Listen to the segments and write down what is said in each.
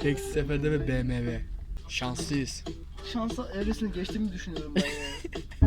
Tek seferde ve BMW. Şanslıyız. Şansa evresini geçtiğimi düşünüyorum ben ya.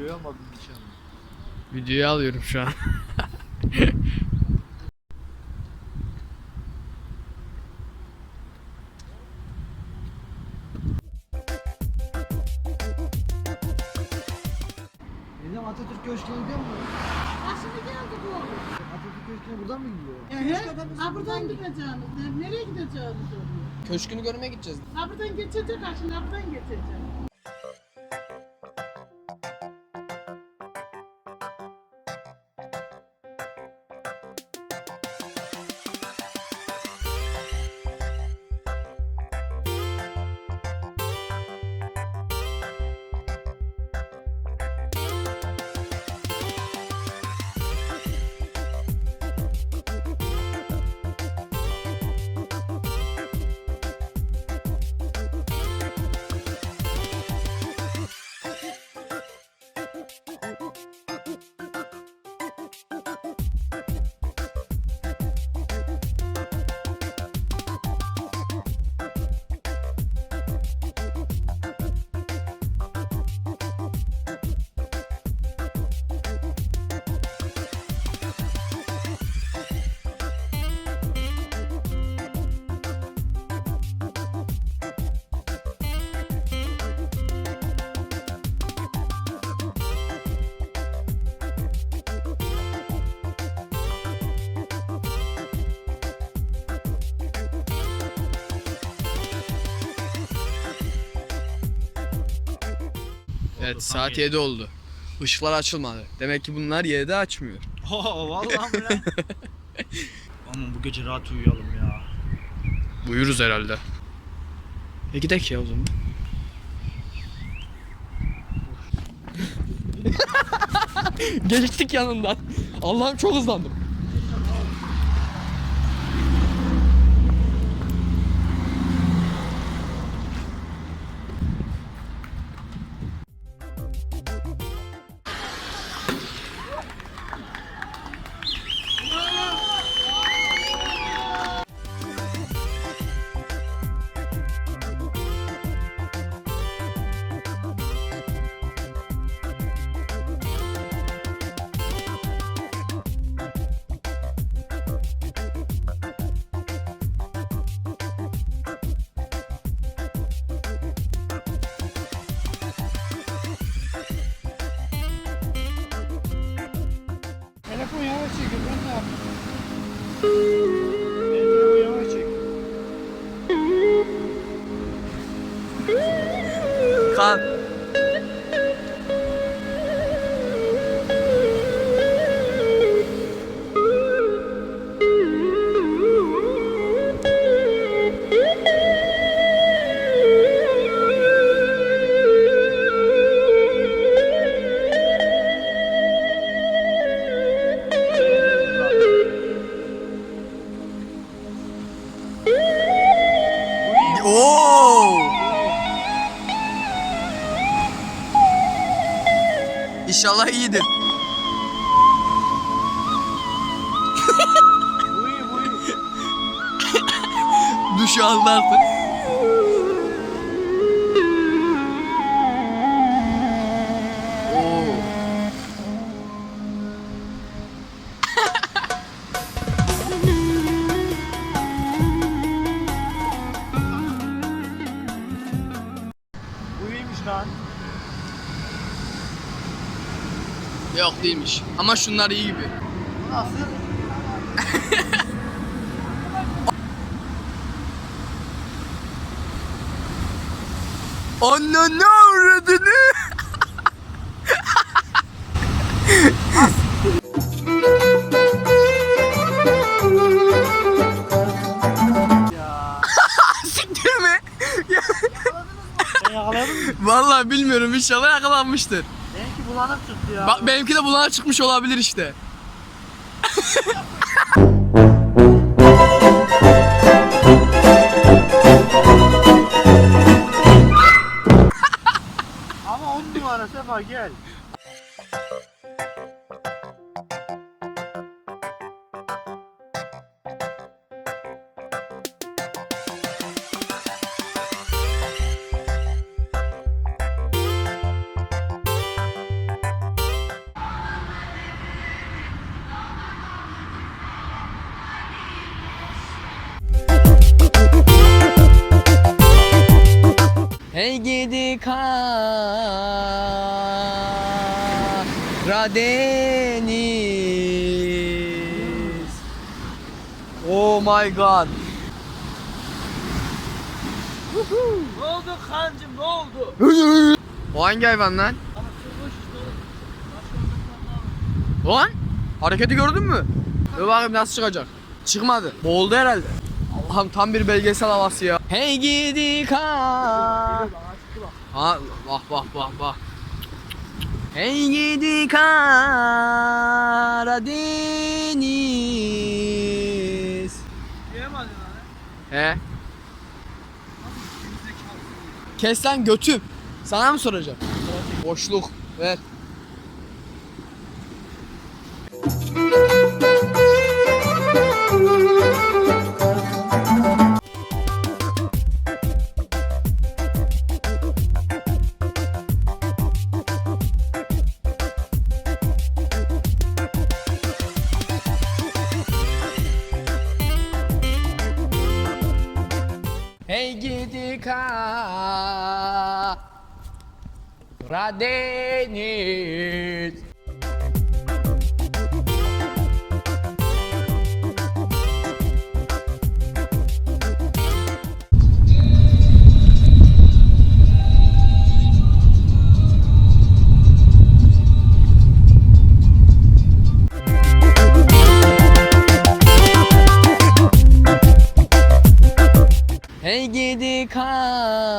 Duyamadım nişanı. Videoyu alıyorum şu an. Dedim Atatürk Köşkü'ne gidiyor mu? Nasıl geldi bu? Atatürk Köşkü'ne buradan mı gidiyor? Ehe, ha buradan gideceğiniz. Nereye gideceğiniz oluyor? Köşkünü görmeye gideceğiz. Ha buradan geçecek, şimdi ha buradan geçecek. Evet saat yedi. 7 oldu. Işıklar açılmadı. Demek ki bunlar 7'de açmıyor. Oo vallahi mi lan? Aman bu gece rahat uyuyalım ya. Buyuruz herhalde. E gidek ya o zaman. Geçtik yanından. Allah'ım çok hızlandım. İnşallah iyidir. Duş aldı artık. Yok değilmiş. Ama şunlar iyi gibi. Nasıl? Ananı avradını. Ya. Siktir mi? Mı? Vallahi bilmiyorum inşallah yakalanmıştır. Benimki bulanık çıktı ya. Bak benimki de bulana çıkmış olabilir işte. Ama on numara Sefa gel. Karadeniz Oh my god Ne oldu kancım ne oldu? O hangi hayvan lan? Lan hareketi gördün mü? Dur bakayım nasıl çıkacak. Çıkmadı. Boğuldu herhalde. Allah'ım tam bir belgesel havası ya. Hey gidi ka. Ha bak bak bak bak. Hey gidi Karadeniz. Diyemedin. He. Kes lan götüm. Sana mı soracağım? Boşluk. Ver. Karadeniz. Hey gidi kan